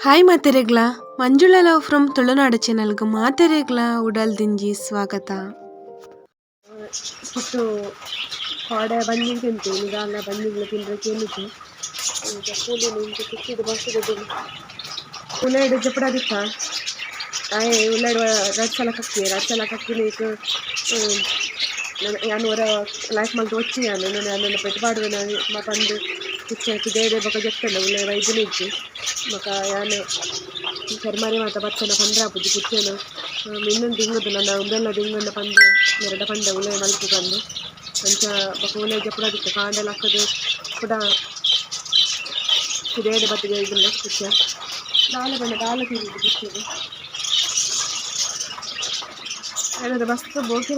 Hi ಮಾತೆರೆಗ್ಲ Manjula love from Tulunadu ಚಾನಲ್ಗೆ ಮಾತೆರೆಗ್ಲ ಉಡಲ್ ದಿಂಜಿ ಸ್ವಾಗತ ಇಷ್ಟು ಕಾಡೆ ಬಂದಿಗೆ ತಿಂತು ನಿಧಾನ ಬಂದಿಗ್ಲ ತಿಂದ್ರೆ ಕೇಳಿತು ಈಗ ಕೂಲಿ ನಿಂತು ಕಿಕ್ಕಿದ್ದು ಬಸ್ಸಿದ್ದು ಉಳ್ಳಾಡಿ ಜಪಡಾದಿತ್ತ ಆಯ್ ಉಳ್ಳಾಡಿ ರಚ್ಚಲ ಕಕ್ಕಿ ರಚ್ಚಲ ಕಕ್ಕಿ ನೀಕು ಯಾನು ವರ ಲೈಫ್ ಮಲ್ತು ಒಚ್ಚಿಯಾನು ನಾನು. ಯಾನೆಲ್ಲ ಪೆಟ್ಟು ಪಾಡುವೆನ ಮಾ ಪಂದು ಶಿಕ್ಷಣಕ್ಕೆ ದೇವೆ ಬೊಕ ಜೊಪ್ಪೆಲ್ಲ ಉಳ್ಳೆ ವೈದ್ಯನಿಜ್ಜಿ ಬೊಕ ಯಾನು ಚರ್ಮಾರಿ ಮಾತ ಬಚ್ಚನ ಪಂದ್ರಾಪುಜಿ ಕುಚ್ಚೇನು. ಇನ್ನೊಂದು ದಿಂಗದು ನನ್ನ ಒಂದೆಲ್ಲ ದಿಂಗನ್ನ ಪಂದು ಎರಡ ಪಂಡ ಉಳ್ಳೆ ಮಲ್ತು ಬಂದು ಅಂಚ ಬೊಕ ಉಳ್ಳೆ ಜಪ್ಪುಡದಿತ್ತು ಕಾಂಡೆಲ್ಲ ಹಾಕೋದು ಕೂಡ ದೇವೆ ಬತ್ತಿಗೆ ಇದನ್ನ ಕುಚ್ಚ ದಾಲ ಬಂದ ದಾಲ ತಿರುಗಿದ್ದು ಕುಚ್ಚಿಗೆ ಅದ ಮಸ್ತ್ ಬೋಕಿ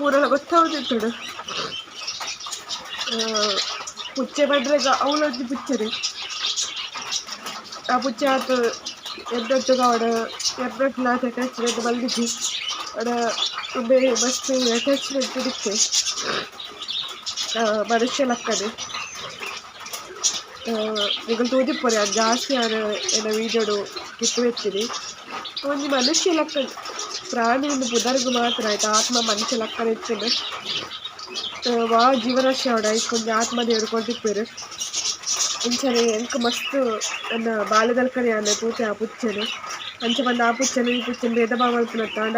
ಪೂರೆಲ್ಲ ಗೊತ್ತಾಗುತ್ತಿತ್ತು ಪುಚ್ಚೆ ಬಡ್ರೆ ಅವಳದ್ದು ಪುಚ್ಚರಿ ಆ ಪುಚ್ಚೆ ಆತು ಎದ್ದೊಟ್ಟು ಅವಡ ಎಬ್ಬೆಟ್ಲ ಅಟ್ಯಾಚ್ಮೆಂಟ್ ಬಂದಿದ್ದು ಅವಡ ಮಸ್ತ್ ಅಟ್ಯಾಚ್ಮೆಂಟ್ ಇರುತ್ತೆ. ಮನುಷ್ಯ ಲಕ್ಕದೆ ಈಗ ತೋದಿಪ್ಪರೆ ಅದು ಜಾಸ್ತಿ ಯಾರು ಎಲ್ಲ ವೀಡಿಯೋಡು ಕಿತ್ತು ಎತ್ತಿರಿ ಒಂದು ಮನುಷ್ಯ ಲಕ್ಕ ಪ್ರಾಣಿ ಒಂದು ಬುಧರ್ಗು ಮಾತ್ರ ಆಯ್ತು ಆತ್ಮ ಮನುಷ್ಯ ಲಕ್ಕನ ಇರ್ತದೆ ವಾ ಜೀವನಶ್ಯ ಅವಡ ಇಟ್ಕೊಂಡು ಆತ್ಮ ದೇವ್ರು ಕೊಟ್ಟಿಪ್ಪೇರು ಇಂಚನೆ ಎಂಕ ಮಸ್ತ್ ನನ್ನ ಬಾಲ್ಯದಲ್ಕನೆ ಅನ್ನ ತೂತೆ ಆ ಪುಚ್ಚನೆ ಅಂಚ ಬಂದ ಆ ಪುಚ್ಚನೆ ಈ ಪುಚ್ಚನೆ ಭೇದ ಭಾವ ಮಲ್ಪುನತ್ತಾಂಡ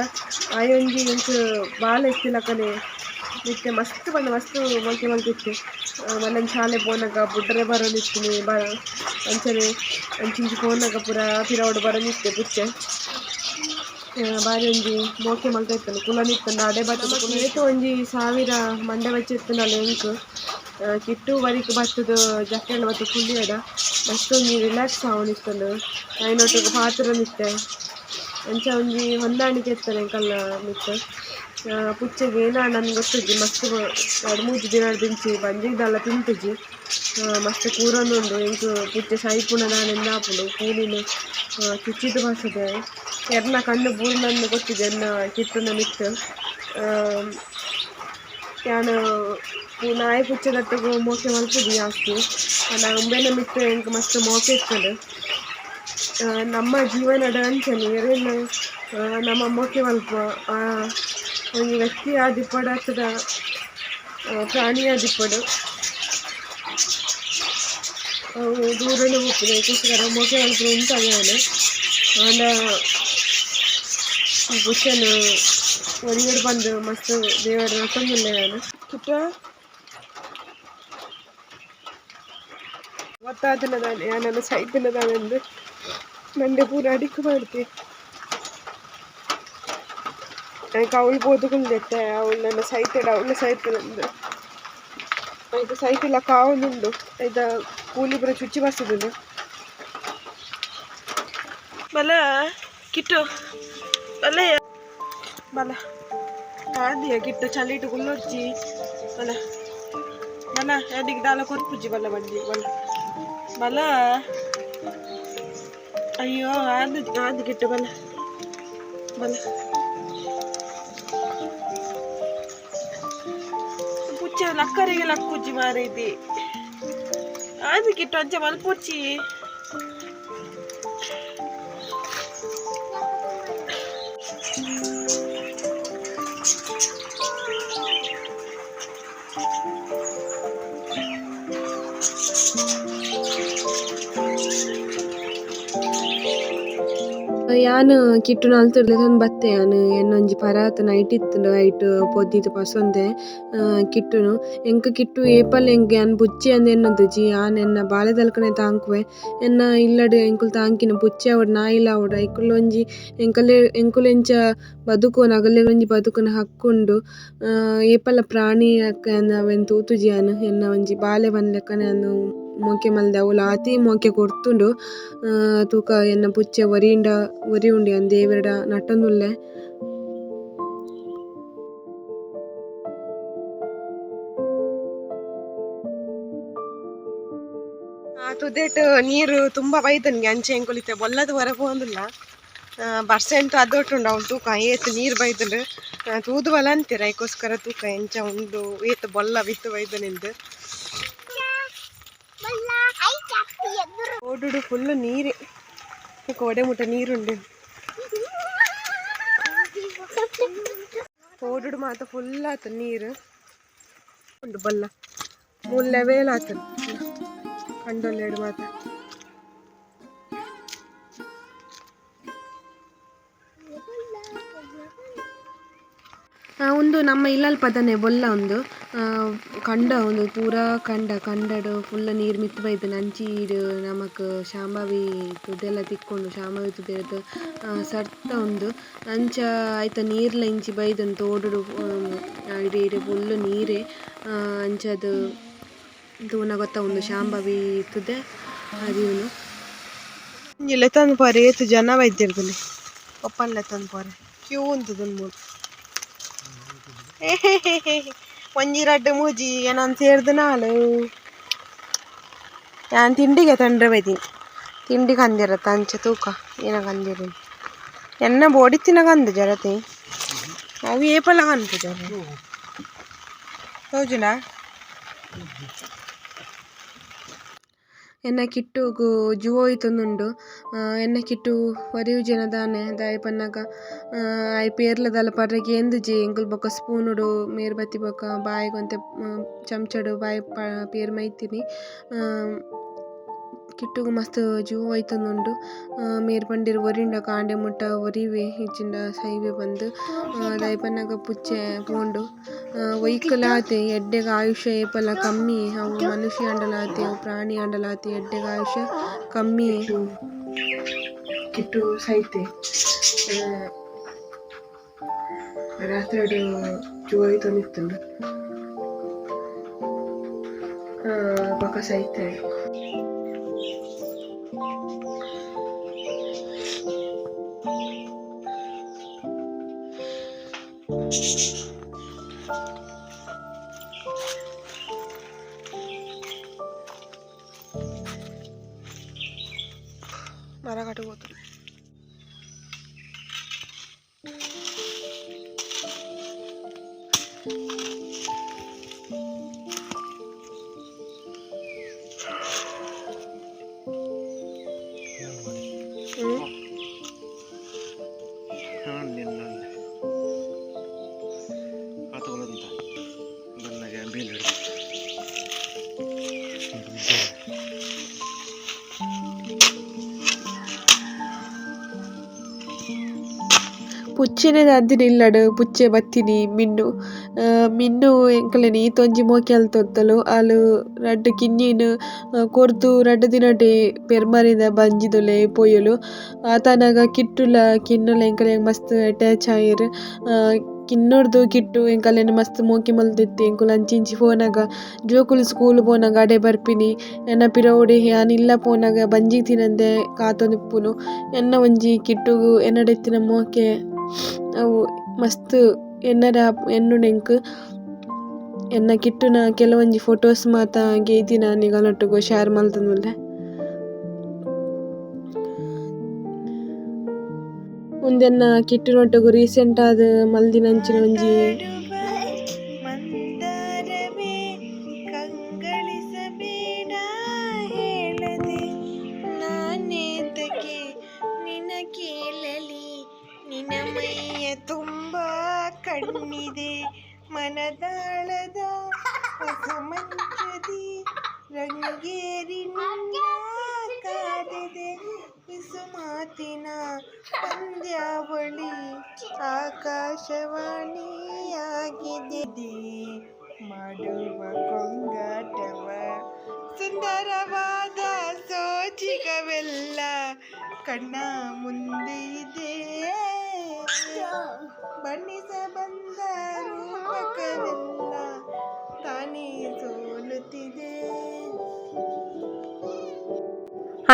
ಆಯೊಂಜಿ ಎಂಕ್ ಬಾಲ ಇತ್ತಿಲಕನೆ ನಿತ್ಯ ಮಸ್ತ್ ಬಂದ ಮಸ್ತ್ ಮೊಳಕೆ ಮಲ್ತಿತ್ತು ಮಲ್ಲನ್ ಶಾಲೆ ಪೋನಾಗ ಬುಡ್ಡರೆ ಬರೋನಿತ್ತೀನಿ ಬ ಅಂಚನೆ ಅಂಚಿಂಚಿ ಪೋನಾಗ ಪೂರ ಪಿರವಡು ಬರೋನಿತ್ತೆ ಪುಚ್ಚೆ ಬಾರಿ ಒಂಜಿ ಮೋಕೆ ಮಲ್ತ ಇತ್ತನು ಕುಲನಿತ್ತಂಡ ಅಡೆ ಬತ್ತದ ಏಟು ಒಂಜಿ ಸಾವಿರ ಮಂಡೆ ವೆಚ್ಚ ಇತ್ತನಲ್ಲ ಎಂಕ್ ಕಿಟ್ಟು ಬರಿಕ್ ಬತ್ತದ ಜಕ್ಕಣ್ಣ ಬತ್ತ ಮಸ್ತ್ ಒಂಜಿ ರಿಲ್ಯಾಕ್ಸ್ ಆವನಿತ್ತನು ಐನೊಟ್ಟಿಗೆ ಪಾತ್ರ ನಿತ್ತೆ ಅಂಚ ಒಂಜಿ ಹೊಂದಾಣಿಕೆ ಇರ್ತಾನೆ ಕಲ್ಲ ನಿತ್ತೆ ಪುಚ್ಚಗೆ ಏನ ನನ್ಗೆ ಗೊತ್ತಿಜ್ಜಿ ಮಸ್ತ್ ಎರಡು ಮೂರು ದಿನ ತಿಂಚಿ ಬಂದಿದ್ದಲ್ಲ ತಿಂತುಜಿ ಮಸ್ತ್ ಕೂರೊಂದುಂಡು ಎಂಕ್ ಪುಚ್ಚೆ ಸೈಪುಣ ನಾನು ಎಂದಾಪುಂಡು ಕೂಲಿನ ಚುಚ್ಚಿದ ಭಾಷದೆ. ಎರ್ನ ಕಣ್ಣು ಬೂರ್ನನ್ನು ಗೊತ್ತಿದೆ ಕಿತ್ತುನ ನಿತ್ತು ಯಾನು ನಾಯ ಪುಚ್ಚದತ್ತಗು ಮೋಕೆ ಮಲ್ಸಿದ್ವಿ ಜಾಸ್ತಿ? ನಾನು ಉಂಬೆನ ಮಿತ್ತು ಎಂಕ್ ಮಸ್ತ್ ಮೋಕೆ ಇರ್ತದೆ. ನಮ್ಮ ಜೀವನದ ಅಂಚನೆ ಎರೆಲ್ಲ ನಮ್ಮ ಮೋಕೆ ಮಲ್ಪ ಒಂದು ವ್ಯಕ್ತಿ ದಿಪ್ಪಡ ಅಥವಾ ಪ್ರಾಣಿ ದಿಪ್ಪಡು ದೂರನೇ ಹೋಗ್ತದೆ ಅದಕ್ಕೋಸ್ಕರ ಮೋಕೆ ಮಲ್ಪ ಉಂಟು ಅಂದ ಬುಚ್ಚನು ಹೊರಗಡೆ ಬಂದು ಮಸ್ತ್ ದೇವರ ನಟಂಗಿಲ್ಲ ನಾನು ಪುಟ್ಟ ಗೊತ್ತಾದಿಲ್ಲ ನಾನು ಯಾ ನನ್ನ ಸೈತಿಲ್ಲ ನಾನೆಂದು ಮಂಡೆ ಪೂರ ಅಡಿಕೆ ಮಾಡ್ತಿ ನನಗೆ ಅವಳು ಬೋದುಗುಂಡೆತ್ತೆ ಅವಳು ನನ್ನ ಸೈತಡ ಅವಳು ಸೈತ ನಂದು ಇದು ಸೈತಿಲ್ಲ ಕಾವನುಂಡು ಇದ ಕೂಲಿ ಬರ ಚುಚ್ಚಿ ಬರ್ತದೆ ಬಲ ಕಿಟ್ಟು ಬಲ. ಬಲ ಆದಿಯ ಕಿಟ್ಟು ಚಲಿಟ್ಟು ಗುಲ್ಲೊಚ್ಚಿ ಬಲ. ಬಲ ಎಡಿಗೆ ದಾಲ ಕೊರ್ಪುಜ್ಜಿ ಬಲ ಬಂದಿ, ಬಲ. ಬಲ. ಅಯ್ಯೋ, ಆದ ಆದ ಕಿಟ್ಟು ಬಲ. ಬಲ. ಪುಚ್ಚ ಲಕ್ಕರಿಗೆ ಲಕ್ಕುಜ್ಜಿ ಮಾರೈತಿ. ಆದ ಕಿಟ್ಟು ಅಂಚ ಮಲ್ಪೊಚ್ಚಿ. ಯಾನ್ ಕಿಟ್ಟು ನಲ್ತುರ್ಲೆ ತಂದು ಬತ್ತೆ ಯಾನ್. ಎನ್ನೊಂಜಿ ಪರಾತ್ ನೈಟ್ ಇತ್ತುಂಡು ಐಟ್ ಪೊದ್ದಿತ್ತು ಪಸೊಂದೆ ಕಿಟ್ಟುನು. ಎಂಕ ಕಿಟ್ಟು ಏಪಲ್ ಎಂಕ್ ಯಾನ್ ಬುಚ್ಚಿ ಅಂದ್ ಎನ್ನೊಂದುಜಿ ಯಾನ್ ಎನ್ನ ಬಾಲೆದಲ್ಕನೆ ತಾಂಕುವೆ. ಎನ್ನ ಇಲ್ಲಡ್ ಎಂಕುಲು ತಾಂಕಿನ ಬುಚ್ಚಿ ಆವಡ್ ನಾಯಿಲ ಆವಡ್ ಐಕುಲ್ ಒಂಜಿ ಎಂಕಲೆ ಎಂಕುಲು ಎಂಚ ಬದುಕುನ ಅಗಲೆ ಒಂಜಿ ಬದುಕುನ ಹಕ್ಕುಂಡು. ಏಪಲ ಪ್ರಾಣಿ ಅವೆನ್ ತೂತುಜಿ ಯಾನ್. ಎನ್ನ ಒಂಜಿ ಬಾಲೆ ಅಂದ್ ಮೊಕೆ ಮಲ್ದೆ ಅವುಲ ಆತಿ ಮೊಕೆ ಕೊರ್ತುಂಡು ತೂಕ ಎನ್ನ ಪುಚ್ಚೆ ಒರಿಂಡ ಒರಿ ಉಂಡು ಯಾನ್ ದೇವೆರ್ಡ ಆ, ತುದೇಟ್ ನೀರು ತುಂಬ ಬೈದನ್ಗೆ ಅಂಚೆ ಎಂಕುಲಿತೆ ಬೊಲ್ಲದ ಹೊರಗೆ ಹೋಗಂದಿಲ್ಲ ಬರ್ಸೆಂಟ್ ಅದೊಟ್ಟುಂಡು ಅವ್ನು ತೂಕ, ಏತ್ ನೀರು ಬೈದನು ತೂದು ಬಲ ಅಂತೀರ? ಅದಕ್ಕೋಸ್ಕರ ತೂಕ, ಎಂಚ ಉಂಡು, ಏತ ಬೊಲ್ಲ ಬಿತ್ತು ವೈದನಿಂದ ಓಡುಡು ಫುಲ್ ನೀರೇ. ಒಡೆ ಮುಟ್ಟ ನೀರುಂಡು. ಓಡುಡು ಮಾತ ಫುಲ್ ಆತ ನೀರು. ಉಂಡು ಬಲ್ಲ. ಮೂರು ಲೆವೆಲ್ ಆತ ಕಂಡೊಲ್ಲೆಡು ಒಂದು ನಮ್ಮ ಇಲ್ಲಲ್ ಪದನೆ ಬೊಲ್ಲ ಒಂದು. ಆ, ಕಂಡ ಒಂದು ಪೂರ ಕಂಡ ಕಂಡಡು ಫುಲ್ ನೀರು ಮಿತ್ತ್ ಬೈದು ನಂಚೀಡು ನಮಕ್ ಶಾಂಭವಿ ತುದೆಲ್ಲ ತಿಕ್ಕೊಂಡು ಶಾಂಭವಿ ತುದೆರ್ದು ಸರ್ತ ಉಂದು ಅಂಚ ಐತ ನೀರ್ಲ ಇಂಚಿ ಬೈದುಂಡು ತೋಡುಡು ಇಡೆ ಇಡೆ ಫುಲ್ ನೀರೇ. ಅಂಚದು ತೂನ ಗೊತ್ತ ಒಂದು ಶಾಂಭವಿ ತುದೆ ಇಲ್ಲ ತಂದು ಪಾರೆ ಏತು ಜನ ಬೈದಿರ್ದಲ್ಲಿ ಒಪ್ಪನ್ ತಂದು ಪಾರೆ. ಕ್ಯೂ ಉಂತದ ಮೂರು. ಒಂಜಿ ರಡ್ಡು ಮೂಜಿ ಏನಂತ ಸೇರ್ದು ನಾಳು ನಾನು ತಿಂಡಿಗೆ ತಂಡ್ರೆ ಬೈತೀನಿ ತಿಂಡಿ ಕಂದಿರತ್ತ ಅಂಚೆ ತೂಕ ಏನ ಕಂದಿರಿ ಎನ್ನ ಬೋಡಿ ತಿನ್ನಗಂದು ಜರತಿ ಅವು ಏಪಲ ಕಂತು ಜರ ಹೌಜುನ ಎನ್ನ ಕಿಟ್ಟುಗು ಜುವ ಹೋಯ್ತೊಂದುಂಡು ಎನ್ನ ಕಿಟ್ಟು ಜನ ದಾನೆ, ದಾಯೆ ಪನ್ನಗ. ಐ ಪೇರ್ಲ ದಾಲ ಪರ್ರೆಗ್ ಜೆ ಎಂಕುಲು ಬೊಕ ಸ್ಪೂನುಡು ಮೇರ್ ಬತ್ತಿ ಬೊಕ ಬಾಯಿಗ್ ಒಂತೆ ಚಮಚಡು, ಬಾಯಿ ಪೇರ್ ಮೈತಿನಿ ಕಿಟ್ಟುಗು ಮಸ್ತ್ ಜುವ ಐತೊಂದುಂಡು ಮೇರ್ ಪಂಡಿರ್ ಒರಿಂಡ ಕಾಂಡೆ ಮುಟ್ಟ ಒರಿವೆ ಇಜ್ಜಿಂಡ ಸೈವೆ ಬಂದು ದಾಯಿ ಪನ್ನಗ ಪುಚ್ಚೆ ಪೋಂಡು ಒಯ್ಕುಲ ಆತೆ ಎಡ್ಡೆಗ ಆಯುಷ್ಯ ಏಪಲ ಕಮ್ಮಿ, ಅವು ಮನುಷ್ಯ ಅಂಡಲಾತಿ, ಅವು ಪ್ರಾಣಿ ಅಂಡಲಾತಿ, ಎಡ್ಡೆಗ ಆಯುಷ್ಯ ಕಮ್ಮಿ. ಕಿಟ್ಟು ಸೈತೆ. ರಾತ್ರಿ ಜೋಯಿ ತಂದಿತ್ತುಂಡು ಪಕ್ಕ ಸೈತೆ. నరగటు పోతున్నాయి నిన్న ಪುಚ್ಚೆನೆ ಅಂದಿನ ಇಲ್ಲಡ್ ಪುಚ್ಚೆ ಬತ್ತಿನಿ, ಮಿನ್ನು ಮಿನ್ನು ಎಂಕಲೆನ್ ಈತೊಂಜಿ ಮೋಕೆಲ್ ತೊತ್ತಲು, ಆಲು ರಡ್ಡ್ ಕಿನ್ನಿನ್ ಕೊರ್ದು ರಡ್ಡ್ ದಿನಡೆ ಪೆರ್ಮರಿದ ಬಂಜಿದುಲೆ ಪೊಯ್ಯಲು, ಆತನಗ ಕಿಟ್ಟುಲ ಕಿನ್ನುಲ ಎಂಕಲೆಗ್ ಮಸ್ತ್ ಅಟ್ಯಾಚ್ ಆಯೆರ್ ಕಿನ್ನೊಡ್ದು ಕಿಟ್ಟು ಎಂಕಲೆನ್ ಮಸ್ತ್ ಮೋಕೆ ಮಲ್ತಿತ್ತೆ ಎಂಕುಲು ಅಂಚಿ ಇಂಚಿ ಪೋನಗ ಜೋಕುಲು ಸ್ಕೂಲ್ ಪೋನಾಗ ಅಡೆ ಬರ್ಪಿನಿ, ಎನ್ನ ಪಿರವುಡೆ ಯಾನ್ ಇಲ್ಲ ಪೋನಾಗ ಬಂಜಿ ತಿನಂದೆ ಕಾತೊಂದಿಪ್ಪುನು, ಎನ್ನ ಒಂಜಿ ಕಿಟ್ಟುಗು ಎನ್ನಡೆತ್ತಿನ ಮೋಕೆ ಮಸ್ತ್ ಎನ್ನಡ ನೆಂಕು ಎನ್ನ ಕಿಟ್ಟುನ ಕೆಲವೊಂಜಿ ಫೊಟೋಸ್ ಮಾತ ಗೇದಿನ ನಿಗಲೊಟ್ಟುಗು ಶೇರ್ ಮಲ್ತೊಂದುಲ್ಲೆ ಮುಂದೆನ್ನ ಕಿಟ್ಟುನೊಟ್ಟುಗು ರೀಸೆಂಟ್ ಆದ್ ಮಲ್ದಿನಂಚಿನ ಒಂಜಿ ನಿನ ಮೈಯ ತುಂಬ ಕಣ್ಣಿದೆ, ಮನದಾಳದ ಹೊಸ ಮಂಚದಿ ರಂಗೇರಿ ನಿನ್ನ ಕಾದಿದೆ, ಬಿಸು ಮಾತಿನ ಪಂದ್ಯಾವಳಿ, ಆಕಾಶವಾಣಿಯಾಗಿದೆ. ಮಾಡುವ ಕೊಂಗಾಟವ, ಸುಂದರವಾದ ಸೋಜಿಗವೆಲ್ಲ ಕಣ್ಣ ಮುಂದೆ ಇದೆ. ಬಣ್ಣಿಸ ಬಂದ ರೂಪಕವೆಲ್ಲ ತಾನೇ ಸೋಲುತ್ತಿದೆ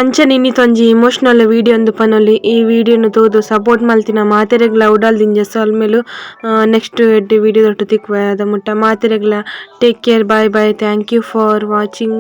ಅಂಚನೆ ತೊಂಜಿ ಇಮೋಷನಲ್ ವಿಡಿಯೋ ಪನೊಲಿ. ಈ ವಿಡಿಯೋನು ತೋದು ಸಪೋರ್ಟ್ ಮಲ್ತಿನ ಮಾತೆರೆಗ್ಲ ಉಡಲ್ದಿಂಜ ಸೊಲ್ಮೆಲು ನೆಕ್ಸ್ಟ್ ಎಡ್ಡೆ ವಿಡಿಯೋ ದೊಟ್ಟು ತಿಕ್ವೆ ಅದ ಮುಟ್ಟ. ಮಾತೆರೆಗ್ಲ take care bye bye thank you for watching